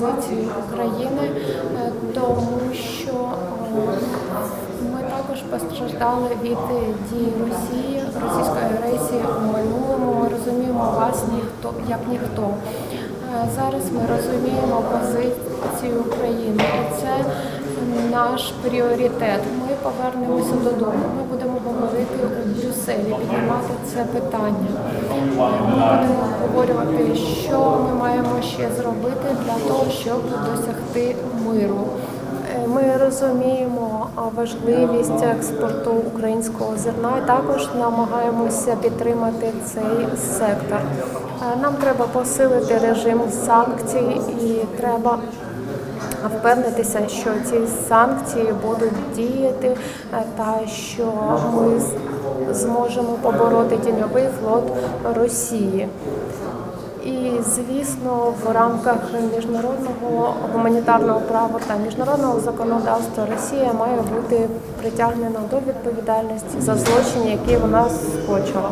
позицію України, е, тому що е, ми також постраждали від дій Росії, російської агресії у минулому. Ми розуміємо вас ніхто як ніхто. Е, Зараз ми розуміємо позицію наш пріоритет. Ми повернемося додому. Ми будемо говорити у Брюсселі, піднімати це питання. Ми будемо обговорювати, що ми маємо ще зробити для того, щоб досягти миру. Е, Ми розуміємо важливість експорту українського зерна і також намагаємося підтримати цей сектор. Е, Нам треба посилити режим санкцій і треба впевнитися, що ці санкції будуть діяти е, та що ми зможемо побороти тіньовий флот Росії. І звісно, в рамках міжнародного гуманітарного права та міжнародного законодавства Росія має бути притягнена до відповідальності за злочини, які вона скочила.